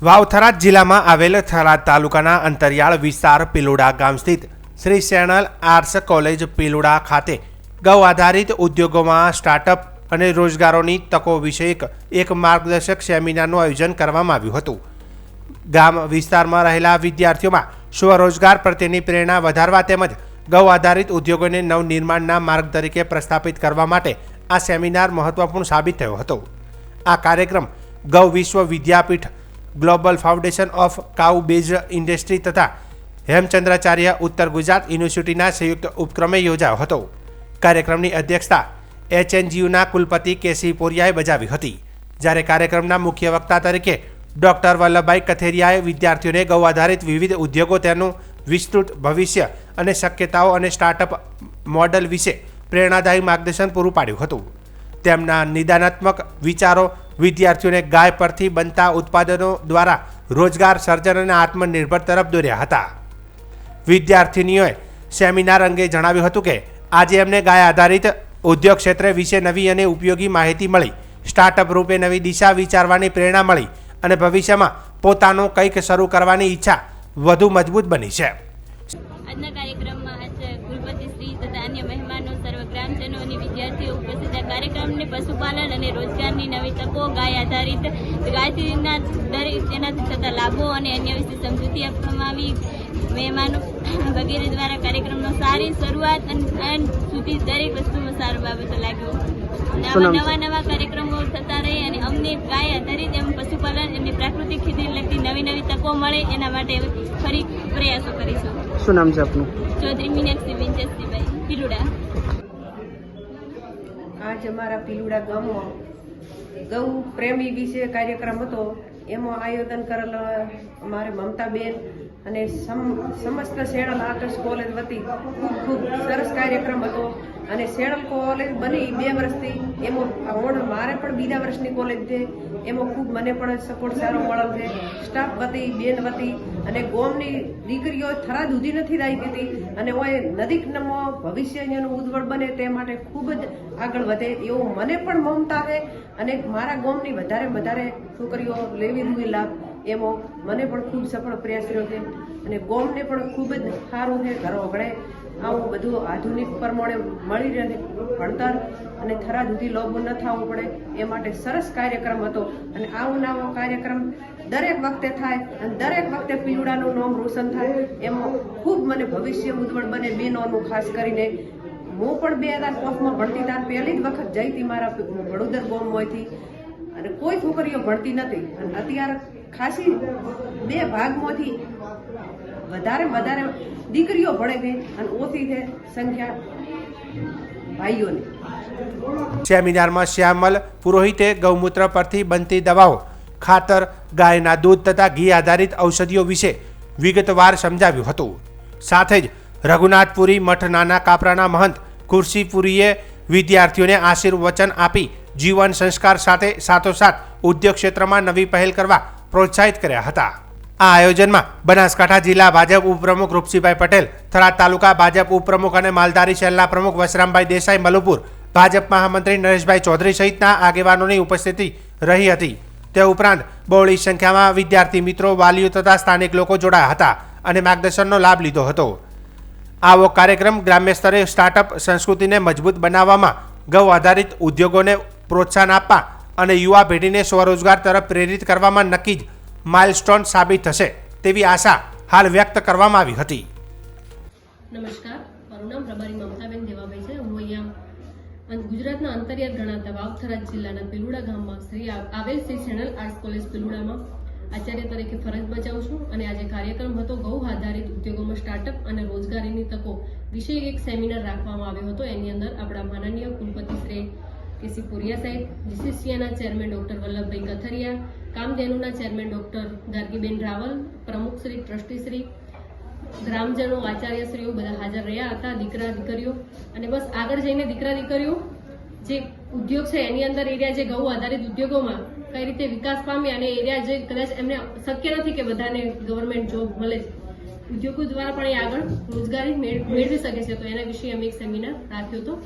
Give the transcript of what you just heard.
વાવથરા જિલ્લામાં આવેલ થરાદ તાલુકાના અંતરિયાળ વિસ્તાર પિલોડા ગામ સ્થિત શ્રી સેનલ આર્ટ્સ કોલેજ પિલોડા ખાતે ગૌ આધારિત ઉદ્યોગોમાં સ્ટાર્ટઅપ અને રોજગારોની તકો વિષયક એક માર્ગદર્શક સેમિનારનું આયોજન કરવામાં આવ્યું હતું. ગામ વિસ્તારમાં રહેલા વિદ્યાર્થીઓમાં સ્વરોજગાર પ્રત્યેની પ્રેરણા વધારવા તેમજ ગૌ આધારિત ઉદ્યોગોને નવનિર્માણના માર્ગ તરીકે પ્રસ્થાપિત કરવા માટે આ સેમિનાર મહત્વપૂર્ણ સાબિત થયો હતો. આ કાર્યક્રમ ગૌ વિશ્વ વિદ્યાપીઠ global foundation of cow base industry તથા હેમચંદ્રાચાર્ય ઉત્તર ગુજરાત યુનિવર્સિટીના સંયુક્ત ઉપક્રમે યોજાયો હતો. કાર્યક્રમની અધ્યક્ષતા એચએનજીયુના કુલપતિ કેસી પોરિયાએ બજાવી હતી. જ્યારે કાર્યક્રમના મુખ્ય વક્તા તરીકે ડોક્ટર વલ્લભભાઈ કથેરિયાએ વિદ્યાર્થીઓને ગૌ આધારિત વિવિધ ઉદ્યોગો તેનું વિસ્તૃત ભવિષ્ય અને શક્યતાઓ અને સ્ટાર્ટઅપ મોડલ વિશે પ્રેરણાદાયી માર્ગદર્શન પૂરું પાડ્યું હતું. તેમના નિદાનાત્મક વિચારો વિદ્યાર્થીઓને ગાય પરથી બનતા ઉત્પાદનો દ્વારા રોજગાર, સર્જન અને આત્મનિર્ભર તરફ દોર્યા હતા. વિદ્યાર્થિનીઓએ સેમિનાર અંગે જણાવ્યું હતું કે, આજે એમને ગાય આધારિત ઉદ્યોગ ક્ષેત્ર વિશે નવી અને ઉપયોગી માહિતી મળી, સ્ટાર્ટઅપ રૂપે નવી દિશા વિચારવાની પ્રેરણા મળી અને ભવિષ્યમાં પોતાનું કંઈક શરૂ કરવાની ઈચ્છા વધુ મજબૂત બની છે. આજના કાર્યક્રમમાં કુલપતિ શ્રી તથા અન્ય મહેમાનો અને વિદ્યાર્થીઓ ઉપસ્થિત આ કાર્યક્રમને પશુપાલન અને રોજગારની નવી તકો ગાય આધારિત ગાયના દરેક તેનાથી થતા લાભો અને અન્ય વિશે સમજૂતી આપવામાં આવી. મહેમાનો વગેરે દ્વારા કાર્યક્રમનો સારી શરૂઆત અને સુધી દરેક વસ્તુમાં સારો બાબતો લાગ્યો? નવા નવા કાર્યક્રમો થતા રહે અને અમને ગાય આધારિત એમ પશુપાલન અને પ્રાકૃતિક ખેતીને લગતી નવી નવી તકો મળે એના માટે ફરી પ્રયાસો કરીશું. શું નામ છે આપનું? ચૌધરી મીનાક્ષી વિંચસ્તીભાઈ પીલુડા આજ અમારા પીલુડા ગામમાં ગૌ પ્રેમી વિશે કાર્યક્રમ હતો. એમાં આયોજન કરેલ અમારે મમતાબેન અને સમ- સમસ્ત શેણલ આકર્ષ કોલેજ વતી ખૂબ ખૂબ સરસ કાર્યક્રમ હતો. અને શેણલ કોલેજ બની બે વર્ષથી. એમાં મોડ મારે પણ બીજા વર્ષની કોલેજ છે. એમાં ખૂબ મને પણ સપોર્ટ સારો મળેલ છે. સ્ટાફ વતી, બેન વતી અને ગોમની દીકરીઓ થરા દૂધી નથી રાખી હતી અને ઓએ નદીક નમો ભવિષ્ય અહીંયાનું ઉજ્જવળ બને તે માટે ખૂબ જ આગળ વધે એવું મને પણ મમતા છે અને મારા ગોમની વધારે વધારે છોકરીઓ લેવી જોઈએ લાભ એમાં મને પણ ખૂબ સફળ પ્રયાસ રહ્યો છે અને ગોમને પણ ખૂબ જ સારું છે. ઘરો વગડે આવું બધું આધુનિક પ્રમાણે મળી રહે ભણતર અને થરા સુધી લોભ ન થવું પડે એ માટે સરસ કાર્યક્રમ હતો. અને આવો નવો કાર્યક્રમ દરેક વખતે થાય અને દરેક વખતે પીવડાનું નામ રોશન થાય. એમાં ખૂબ મને ભવિષ્ય ઉજ્જવળ બને બહેનોનું ખાસ કરીને. હું પણ બે હજાર પાંચમાં ભણતી ત્યાં પહેલી જ વખત જઈ હતી મારા વડોદર ગામમાંથી અને કોઈ છોકરીઓ ભણતી નથી. અને અત્યારે ખાસી બે ભાગમાંથી વધારે વધારે દીકરીઓ ભણે છે અને ઓછી છે સંખ્યા ભાઈઓની. સેમિનારમાં શ્યામલ, પુરોહિતે ગૌમૂત્ર પરથી બનતી દવાઓ, ખાતર, ગાયના દૂધ તથા ઘી આધારિત ઔષધિઓ વિશે વિગતવાર સમજાવ્યું હતું. સાથે જ રઘુનાથપુરી મઠ નાના કાપરાના મહંત કુર્સીપુરીએ વિદ્યાર્થીઓને આશીર્વચન આપી જીવન સંસ્કાર સાથે સાથોસાથ ઉદ્યોગ ક્ષેત્રમાં નવી પહેલ કરવા પ્રોત્સાહિત કર્યા હતા. આ આયોજનમાં બનાસકાંઠા જિલ્લા ભાજપ ઉપપ્રમુખ રૂપસિંહભાઈ પટેલ, થરાદ તાલુકા ભાજપ ઉપપ્રમુખ અને માલધારી શહેરના પ્રમુખ વસરામભાઈ દેસાઈ, મલુપુર ભાજપ મહામંત્રી નરેશભાઈ ચૌધરી સહિતના આગેવાનોની ઉપસ્થિતિ રહી હતી. તે ઉપરાંત બહોળી સંખ્યામાં વિદ્યાર્થી મિત્રો, વાલીઓ તથા સ્થાનિક લોકો જોડાયા હતા અને માર્ગદર્શનનો લાભ લીધો હતો. આવો કાર્યક્રમ ગ્રામ્ય સ્તરે સ્ટાર્ટઅપ સંસ્કૃતિને મજબૂત બનાવવામાં ગૌ આધારિત ઉદ્યોગોને પ્રોત્સાહન આપવા અને યુવા પેઢીને સ્વરોજગાર તરફ પ્રેરિત કરવામાં નક્કી જ માઇલસ્ટોન સાબિત થશે તેવી આશા હાલ વ્યક્ત કરવામાં આવી હતી. નમસ્કાર. મારું નામ પ્રભારી મમતાબેન દેવાભાઈ છે. હું અહીંયા ગુજરાતના અંતરિયાળ ગણાતા વાવથરા જિલ્લાના પિલુડા ગામમાં શ્રી આવેલ શ્રી સેનલ આર્ટસ કોલેજ પિલુડામાં આચાર્ય તરીકે ફરજ બજાવું છું અને આજે કાર્યક્રમ હતો ગૌ આધારિત ઉદ્યોગોમાં સ્ટાર્ટઅપ અને રોજગારીની તકો વિશે એક સેમિનાર રાખવામાં આવ્યો હતો. એની અંદર આપણા માનનીય કુલપતિ શ્રી કેસી પુરિયા સાહેબ જીસીસીઆના ચેરમેન ડોક્ટર વલ્લભભાઈ કથરિયા, કામધેનુના ચેરમેન ડોક્ટર ગાર્ગીબેન રાવલ, પ્રમુખ શ્રી, ટ્રસ્ટી શ્રી, ગ્રામજનો આચાર્યશ્રીઓ બધા હાજર રહ્યા હતા, દીકરા, દીકરીઓ. અને બસ આગળ જઈને દીકરા, દીકરીઓ, જે ઉદ્યોગ છે એની અંદર એરિયા જે ગૌ આધારિત ઉદ્યોગોમાં કઈ રીતે વિકાસ પામે અને એરિયા જે કદાચ એમને શક્ય નથી કે બધાને ગવર્મેન્ટ જોબ મળે. છે ઉદ્યોગો દ્વારા પણ એ આગળ રોજગારી મેળ- મેળવી શકે છે. તો એના વિશે અમે એક સેમિનાર રાખ્યો હતો.